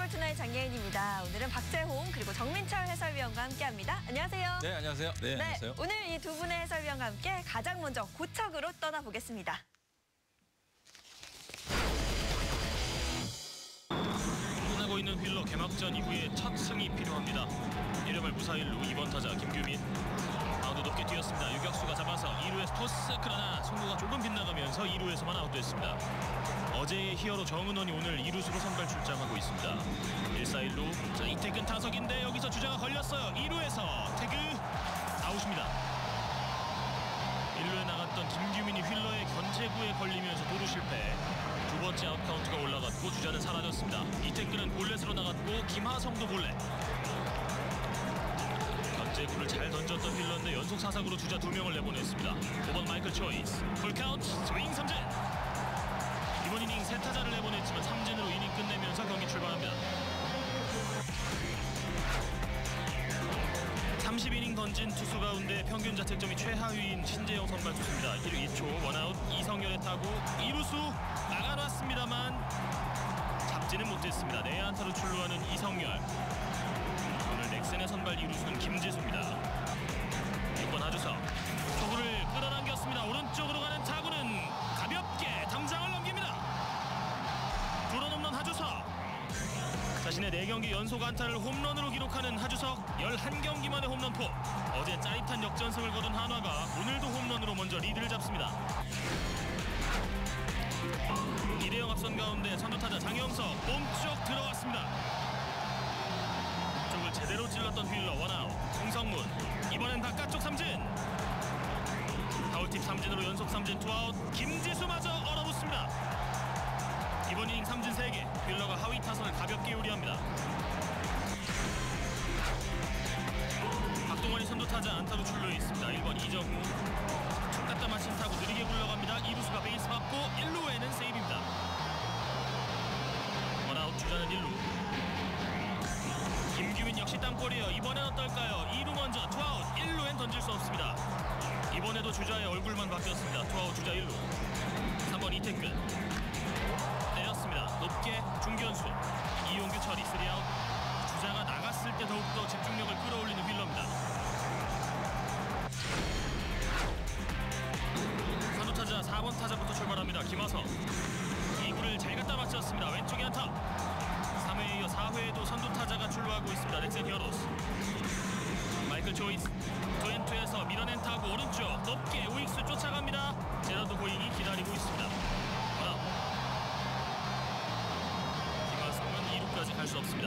스포츠나의 장예인입니다. 오늘은 박재홍 그리고 정민철 해설위원과 함께합니다. 안녕하세요. 네, 안녕하세요. 네, 안녕하세요. 오늘 이 두 분의 해설위원과 함께 가장 먼저 고척으로 떠나보겠습니다. 끝나고 있는 휠러 개막전 이후에 첫 승이 필요합니다. 1회말 무사일루 2번 타자 김규민 아웃도 높게 뛰었습니다. 유격수가 잡아서 2루에서 토스 그러나 송구가 조금 빗나가면서 2루에서만 아웃됐습니다. 어제의 히어로 정은원이 오늘 2루수로 선발 출장하고 있습니다. 1사일루 자 이태근 타석인데 여기서 주자가 걸렸어요. 2루에서 태그 아웃입니다. 1루에 나갔던 김규민이 휠러의 견제구에 걸리면서 도루 실패. 두 번째 아웃 카운트가 올라갔고 주자는 사라졌습니다. 이태근은 볼넷으로 나갔고 김하성도 볼넷. 견제구를 잘 던졌던 휠러인데 연속 사상으로 주자 두 명을 내보냈습니다. 5번 마이클 초이스. 풀카운트 스윙 삼진. 이번 이닝 세 타자를 내보냈지만 삼진으로 이닝 끝내면서 경기 출발합니다. 30이닝 던진 투수 가운데 평균 자책점이 최하위인 신재영 선발 투수입니다. 1루 2초 원아웃 이성열에 타고 2루수 막아놨습니다만 잡지는 못했습니다. 내안타로 출루하는 이성열. 오늘 넥센의 선발 2루수는 김지수입니다. 자신의 4경기 연속 안타를 홈런으로 기록하는 하주석 11경기 만의 홈런포. 어제 짜릿한 역전승을 거둔 한화가 오늘도 홈런으로 먼저 리드를 잡습니다. 1대0 앞선 가운데 선두타자 장영석 몸쪽 들어왔습니다. 쪽을 제대로 찔렀던 휠러 원아웃 송성문. 이번엔 바깥쪽 삼진. 파울팁 삼진으로 연속 삼진 투아웃 김지수마저 안타로 출루해 있습니다. 1번 이정우. 툭 갖다 맞힌 타구 느리게 굴러갑니다. 2루수가 베이스 맞고 1루에는 세이브입니다. 원아웃 주자는 1루. 김규민 역시 땅볼이에요. 이번엔 어떨까요? 2루 먼저 투아웃. 1루엔 던질 수 없습니다. 이번에도 주자의 얼굴만 바뀌었습니다. 투아웃 주자 1루. 3번 이태근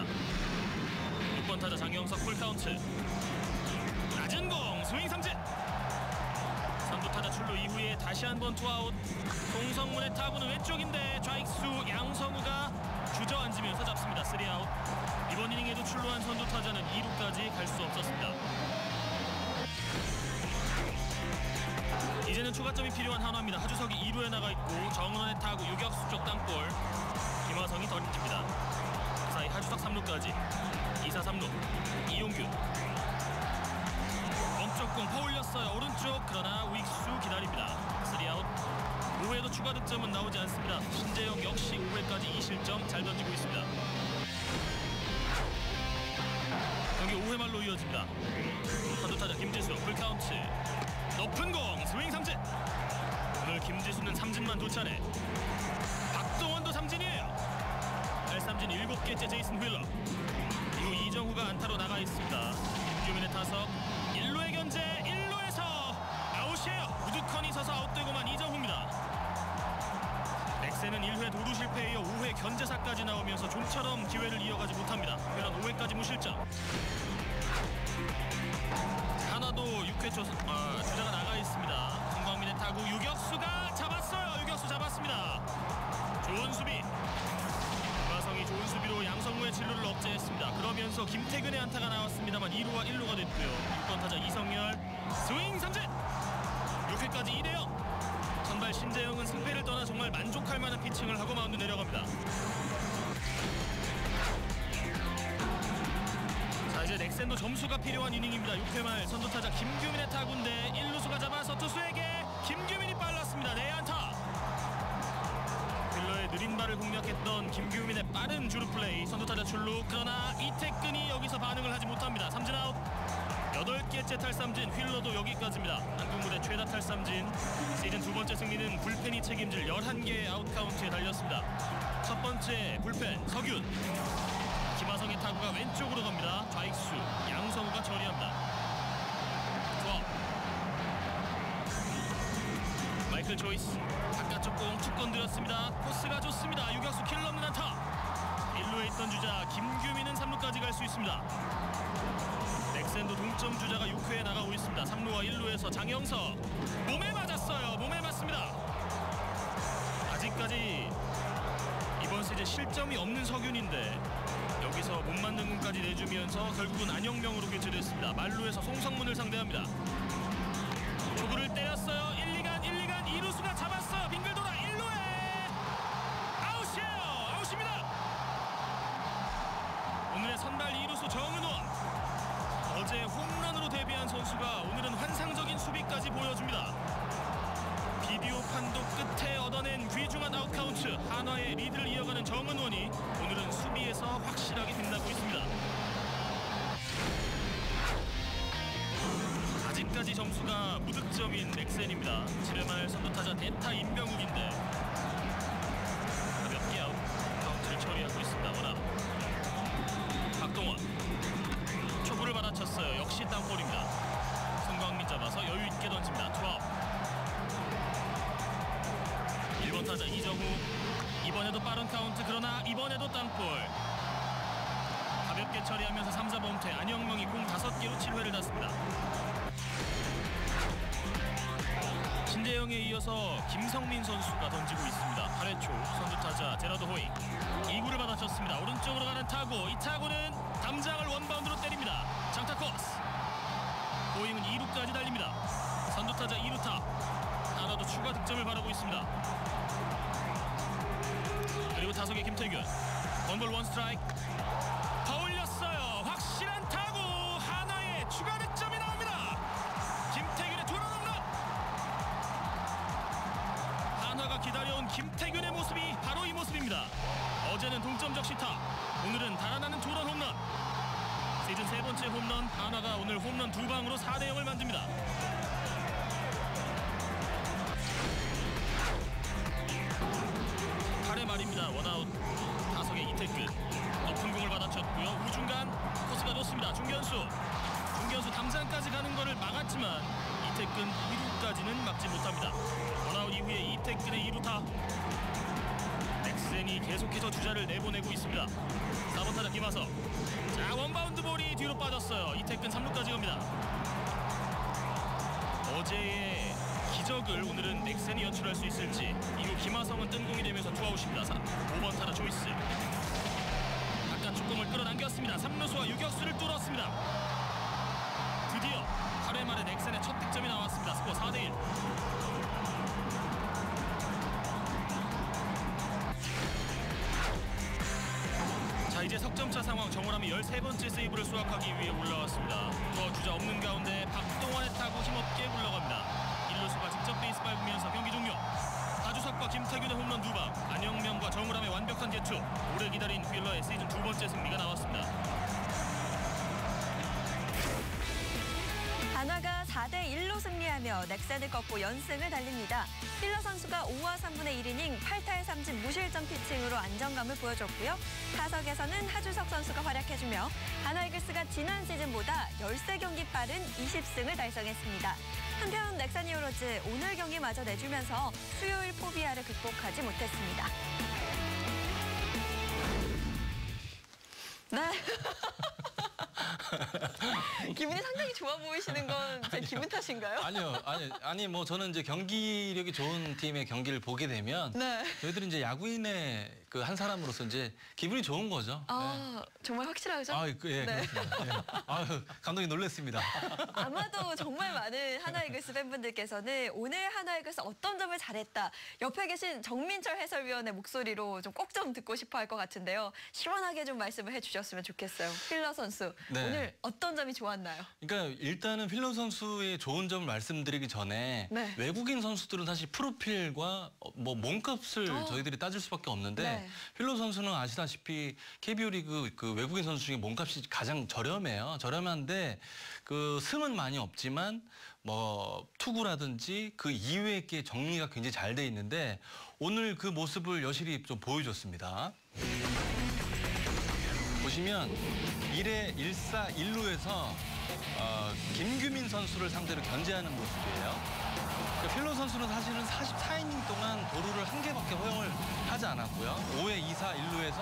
없습니다. 6번 타자 장영석 풀카운트 낮은 공 스윙 삼진 선두 타자 출루 이후에 다시 한번 투아웃 송성문의 타구는 왼쪽인데 좌익수 양성우가 주저앉으면서 잡습니다. 3아웃 이번 이닝에도 출루한 선두 타자는 2루까지 갈 수 없었습니다. 이제는 추가점이 필요한 한화입니다. 하주석이 2루에 나가 있고 정은원의 타구 유격수 쪽 땅볼 김화성이 던집니다. 하주석 3루까지 2사 3루 이용규 멈쪽 공 퍼올렸어요. 오른쪽 그러나 우익수 기다립니다. 3아웃 5회도 추가 득점은 나오지 않습니다. 신재영 역시 5회까지 2실점 잘 던지고 있습니다. 경기 5회 말로 이어집니다. 선두 타자 김지수 풀카운트 높은 공 스윙 삼진 오늘 김지수는 삼진만 두 차례 7개째 제이슨 휠러. 이후 이정후가 안타로 나가 있습니다. 김규민의 타석 1루의 견제 1루에서 아웃이에요. 우두컨이 서서 아웃되고만 이정후입니다. 넥센은 1회 도루 실패에 이어 5회 견제사까지 나오면서 좀처럼 기회를 이어가지 못합니다. 휠런 5회까지 무실점. 하나도 6회 초 아, 주자가 나가 있습니다. 김광민의 타구 유격 김태근의 안타가 나왔습니다만 2루와 1루가 됐고요. 6번 타자 이성열 스윙 삼진. 6회까지 2대0. 선발 신재영은 승패를 떠나 정말 만족할 만한 피칭을 하고 마운드 내려갑니다. 자 이제 넥센도 점수가 필요한 이닝입니다. 6회 말 선두 타자 김규민의 타구인데 1루수가 잡아서 투수에게 김규민 느린 발을 공략했던 김규민의 빠른 주루 플레이 선두타자 출루 그러나 이태근이 여기서 반응을 하지 못합니다. 삼진 아웃. 여덟 개째 탈삼진 휠러도 여기까지입니다. 한국 무대 최다 탈삼진 시즌 두 번째 승리는 불펜이 책임질 11개의 아웃 카운트에 달렸습니다. 첫 번째 불펜 서균 김하성의 타구가 왼쪽으로 갑니다. 좌익수 양 마이클 조이스 바깥쪽 공 축 건드렸습니다. 코스가 좋습니다. 유격수 킬러 없는 안타. 1루에 있던 주자 김규민은 3루까지 갈 수 있습니다. 넥센도 동점 주자가 6회에 나가고 있습니다. 3루와 1루에서 장영석 몸에 맞았어요. 몸에 맞습니다. 아직까지 이번 시즌 실점이 없는 서균인데 여기서 못 맞는 공까지 내주면서 결국은 안영명으로 교체됐습니다. 말루에서 송성문을 상대합니다. 선수가 오늘은 환상적인 수비까지 보여줍니다. 비디오 판독 끝에 얻어낸 귀중한 아웃카운트 한화의 리드를 이어가는 정은원이 오늘은 수비에서 확실하게 빛나고 있습니다. 아직까지 점수가 무득점인 넥센입니다. 7회말 선두타자 대타 임병욱 던집니다. 투아웃 1번 타자 이정우 이번에도 빠른 카운트 그러나 이번에도 땅볼 가볍게 처리하면서 3, 4범퇴 안영명이 공 5개로 7회를 das습니다. 신재영에 이어서 김성민 선수가 던지고 있습니다. 8회 초 선두타자 제라드 호잉 2구를 받아쳤습니다. 오른쪽으로 가는 타구 이 타구는 담장을 원바운드로 때립니다. 장타 코스 타자 2루타. 하나도 추가 득점을 바라고 있습니다. 그리고 타석의 김태균. 원볼 원 스트라이크 어제의 기적을 오늘은 넥센이 연출할 수 있을지 이후 김하성은 뜬공이 되면서 투아웃입니다. 5번 타자 조이스 바깥쪽 공을 끌어당겼습니다. 3루수와 유격수를 뚫었습니다. 드디어 8회 말에 넥센의 첫 득점이 나왔습니다. 스코어 4대1 자 이제 석점차 상황 정원함이 13번째 세이브를 수확하기 위해 올라왔습니다. 더 주자 없는 가운데 박동원의 타 구 힘없게 물러갑니다. 1루수가 직접 베이스 밟으면서 경기 종료. 하주석과 김태균의 홈런 두 방 안영명과 정우람의 완벽한 개투 오래 기다린 휠러의 시즌 두 번째 승리가 나왔습니다. 한화가 4대 1로 승리하며 넥센을 꺾고 연승을 달립니다. 힐러 선수가 5와 3분의 1이닝 8타의 3진 무실점 피칭으로 안정감을 보여줬고요. 타석에서는 하주석 선수가 활약해주며 한화 이글스가 지난 시즌보다 13경기 빠른 20승을 달성했습니다. 한편 넥센 히어로즈 오늘 경기마저 내주면서 수요일 포비아를 극복하지 못했습니다. 네. 기분이 상당히 좋아 보이시는 건 제 기분 탓인가요? 아니요, 아니, 아니 뭐 저는 이제 경기력이 좋은 팀의 경기를 보게 되면 네. 저희들은 이제 야구인의 그 한 사람으로서 이제 기분이 좋은 거죠. 아, 정말 확실하죠? 아, 그, 예, 네. 그렇습니다. 예. 아유, 감독님 놀랐습니다. 아마도 정말 많은 하나이글스 팬분들께서는 오늘 하나이글스 어떤 점을 잘했다. 옆에 계신 정민철 해설위원의 목소리로 좀꼭좀 듣고 싶어 할 것 같은데요. 시원하게 좀 말씀을 해주셨으면 좋겠어요. 필러 선수 네. 오늘 어떤 점이 좋았나요? 그러니까 일단은 필러 선수의 좋은 점을 말씀드리기 전에 네. 외국인 선수들은 사실 프로필과 어, 뭐 몸값을 어. 저희들이 따질 수밖에 없는데 네. 필러 선수는 아시다시피 KBO 리그 그 외국인 선수 중에 몸값이 가장 저렴해요. 저렴한데 그 승은 많이 없지만 뭐 투구라든지 그 이외의 게 정리가 굉장히 잘 돼 있는데 오늘 그 모습을 여실히 좀 보여줬습니다. 보시면 1회 1사 1루에서 어, 김규민 선수를 상대로 견제하는 모습이에요. 그러니까 필로 선수는 사실은 44이닝 동안 도루를 한 개밖에 허용을 하지 않았고요. 5회 2사 1루에서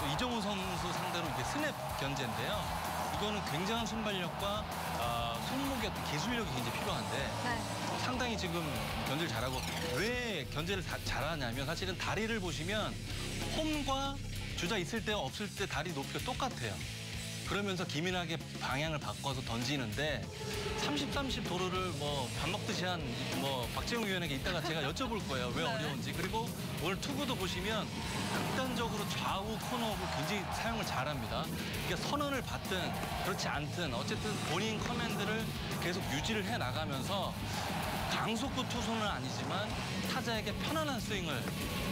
또 이정우 선수 상대로 이게 스냅 견제인데요. 이거는 굉장한 순발력과 어, 손목의 기술력이 굉장히 필요한데 네. 상당히 지금 견제를 잘하고 왜 견제를 다 잘하냐면 사실은 다리를 보시면 홈과 주자 있을 때 없을 때 다리 높이가 똑같아요. 그러면서 기민하게 방향을 바꿔서 던지는데 30, 30 도루를 뭐 밥 먹듯이 한 뭐 박재용 위원에게 이따가 제가 여쭤볼 거예요. 왜 네. 어려운지. 그리고 오늘 투구도 보시면 극단적으로 좌우 코너업을 굉장히 사용을 잘합니다. 그러니까 선언을 받든 그렇지 않든 어쨌든 본인 커맨드를 계속 유지를 해 나가면서 강속구 투수는 아니지만 타자에게 편안한 스윙을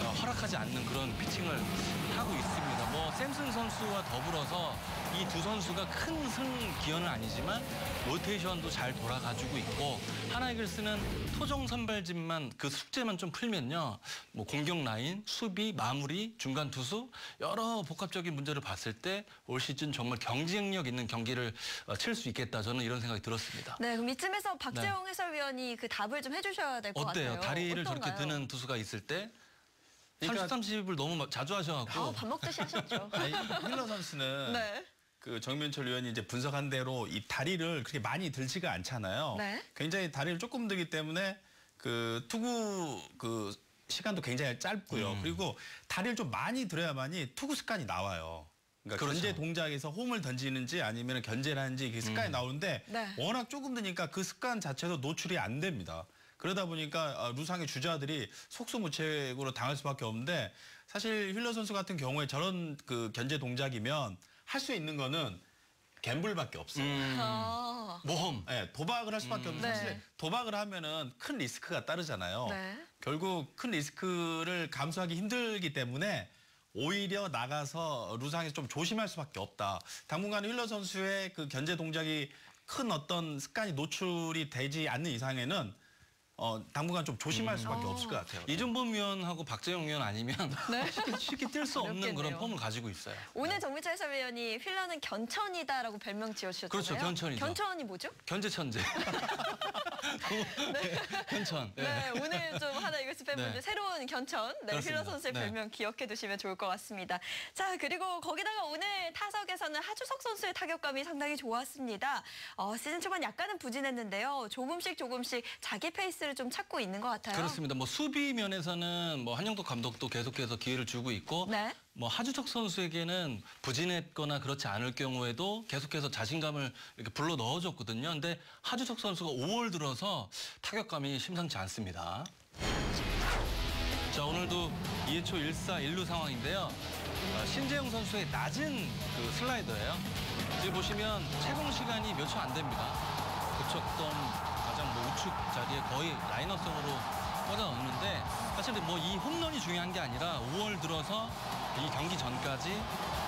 어, 허락하지 않는 그런 피칭을 하고 있습니다. 뭐 샘슨 선수와 더불어서 이 두 선수가 큰 승 기여는 아니지만 로테이션도 잘 돌아가지고 있고 하나이글스는 토종 선발진만 그 숙제만 좀 풀면요. 뭐 공격 라인, 수비, 마무리, 중간 투수 여러 복합적인 문제를 봤을 때 올 시즌 정말 경쟁력 있는 경기를 어, 칠수 있겠다 저는 이런 생각이 들었습니다. 네, 그럼 이쯤에서 박재홍 해설위원이 그 답을 좀 해주셔야 될것 어때요? 같아요. 다리를 저렇게 어떤가요? 드는 투수가 있을 때 그러니까- 30, 30을 너무 막 자주 하셔갖고 아, 밥 먹듯이 하셨죠. 아니, 힐러 선수는 네. 그 정민철 위원이 이제 분석한 대로 이 다리를 그렇게 많이 들지가 않잖아요. 네. 굉장히 다리를 조금 들기 때문에 그 투구 그 시간도 굉장히 짧고요. 음. 그리고 다리를 좀 많이 들어야만이 투구 습관이 나와요. 그러니까 그렇죠. 견제 동작에서 홈을 던지는지 아니면 견제를 하는지 그 습관이 음. 나오는데 네. 워낙 조금 드니까 그 습관 자체도 노출이 안 됩니다. 그러다 보니까 어, 루상의 주자들이 속수무책으로 당할 수밖에 없는데 사실 힐러 선수 같은 경우에 저런 그 견제 동작이면 할 수 있는 거는 갬블밖에 없어요. 음, 아, 모험. 네, 도박을 할 수밖에 없는데 네. 사실 도박을 하면은 큰 리스크가 따르잖아요. 네. 결국 큰 리스크를 감수하기 힘들기 때문에 오히려 나가서 루상에서 좀 조심할 수밖에 없다. 당분간 힐러 선수의 그 견제 동작이 큰 어떤 습관이 노출이 되지 않는 이상에는 어, 당분간 좀 조심할 수밖에 어. 없을 것 같아요. 이종범 위원하고 박재영 위원 아니면 네. 쉽게, 쉽게 뛸 수 없는 어렵겠네요. 그런 폼을 가지고 있어요. 오늘 정민철 해설위원이 필러는 견천이다라고 별명 지어주셨잖아요. 그렇죠, 견천이죠. 견천이 뭐죠? 견제 천재. 견천. 네, 오늘 좀 하나 이글스 팬분들 네. 새로운 견천, 네, 그렇습니다. 필러 선수의 네. 별명 기억해 두시면 좋을 것 같습니다. 자, 그리고 거기다가 오늘 타석에서는 하주석 선수의 타격감이 상당히 좋았습니다. 어, 시즌 초반 약간은 부진했는데요. 조금씩 조금씩 자기 페이스를 좀 찾고 있는 것 같아요. 그렇습니다. 뭐 수비 면에서는 뭐 한영덕 감독도 계속해서 기회를 주고 있고 네. 뭐 하주석 선수에게는 부진했거나 그렇지 않을 경우에도 계속해서 자신감을 이렇게 불러 넣어줬거든요. 근데 하주석 선수가 5월 들어서 타격감이 심상치 않습니다. 자 오늘도 2회 초 1사 1루 상황인데요. 어, 신재영 선수의 낮은 그 슬라이더예요. 지금 보시면 채공 시간이 몇 초 안 됩니다. 그쪽점 가장 뭐 우측 자리에 거의 라이너성으로 꽂아 넣는데 사실 뭐 이 홈런이 중요한 게 아니라 5월 들어서 이 경기 전까지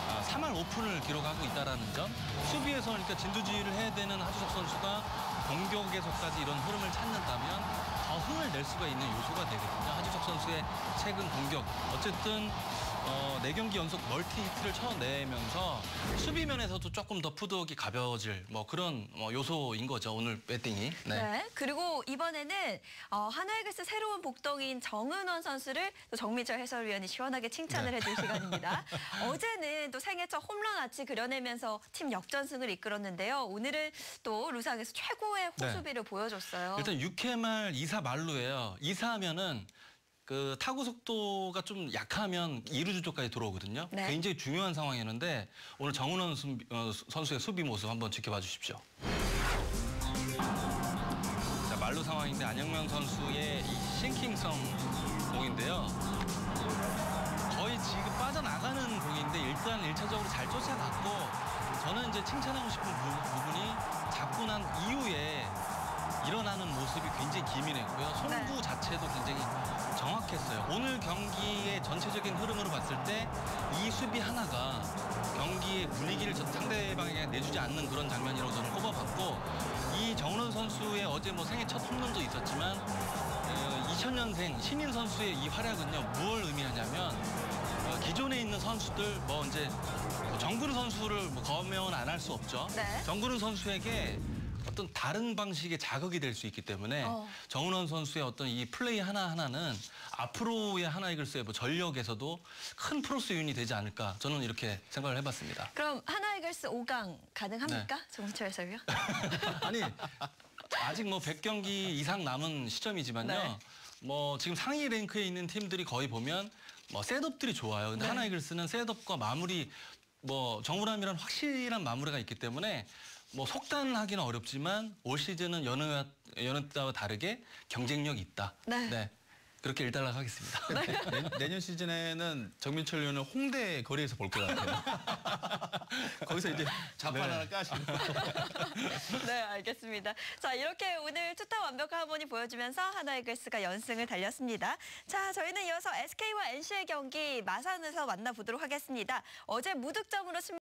아, 3할 오픈을 기록하고 있다라는 점. 수비에서 그러니까 진두지휘를 해야 되는 하주석 선수가 공격에서까지 이런 흐름을 찾는다면 더 흥을 낼 수가 있는 요소가 되거든요. 하주석 선수의 최근 공격. 어쨌든 어, 4경기 연속 멀티 히트를 쳐내면서 수비면에서도 조금 더 푸드웍이 가벼워질 뭐 그런 뭐 요소인 거죠. 오늘 배팅이. 네. 그리고 이번에는 어, 하나이글스 새로운 복덩이인 정은원 선수를 또 정민철 해설위원이 시원하게 칭찬을 네. 해줄 시간입니다. 어제는 또 생애 첫 홈런 아치 그려내면서 팀 역전승을 이끌었는데요. 오늘은 또 루상에서 최고의 네. 호수비를 보여줬어요. 일단 6회 말 2사 말루예요. 2사 하면은 그 타구 속도가 좀 약하면 2루 주조까지 들어오거든요. 네. 굉장히 중요한 상황이었는데 오늘 정은원 수- 어, 선수의 수비 모습 한번 지켜봐 주십시오. 자, 말루 상황인데 안영명 선수의 이 싱킹성 공인데요. 거의 지금 빠져나가는 공인데 일단 일차적으로 잘 쫓아갔고 저는 이제 칭찬하고 싶은 부, 부분이 잡고 난 이후에 일어나는 모습이 굉장히 기민했고요. 송구 네. 자체도 굉장히 정확했어요. 오늘 경기의 전체적인 흐름으로 봤을 때 이 수비 하나가 경기의 분위기를 저- 상대방에게 내주지 않는 그런 장면이라고 저는 꼽아봤고 이 정론 선수의 어제 뭐 생애 첫 홈런도 있었지만 어, 2000년생 신인 선수의 이 활약은요 무엇을 의미하냐면 어, 기존에 있는 선수들 뭐 이제 뭐 정근우 선수를 뭐 거면 안 할 수 없죠. 네. 정근우 선수에게 어떤 다른 방식의 자극이 될 수 있기 때문에 어. 정은원 선수의 어떤 이 플레이 하나 하나는 앞으로의 하나이글스의 뭐 전력에서도 큰 플러스 요인이 되지 않을까 저는 이렇게 생각을 해봤습니다. 그럼 하나이글스 5강 가능합니까? 네. 정철 해설위원? 아니 아직 뭐 100경기 이상 남은 시점이지만요. 네. 뭐 지금 상위 랭크에 있는 팀들이 거의 보면 뭐 셋업들이 좋아요. 근데 네. 하나이글스는 셋업과 마무리 뭐 정우람이란 확실한 마무리가 있기 때문에 뭐 속단하기는 어렵지만 올 시즌은 여느 여느 때와 다르게 경쟁력이 있다. 네. 그렇게 일단락 하겠습니다. 내, 내년 시즌에는 정민철 의원을 홍대 거리에서 볼 것 같아요. 거기서 이제 자판 네. 하나 까시고. 네, 알겠습니다. 자, 이렇게 오늘 투타 완벽한 하모니 보여주면서 하나이글스가 연승을 달렸습니다. 자, 저희는 이어서 SK와 NC의 경기 마산에서 만나보도록 하겠습니다. 어제 무득점으로 승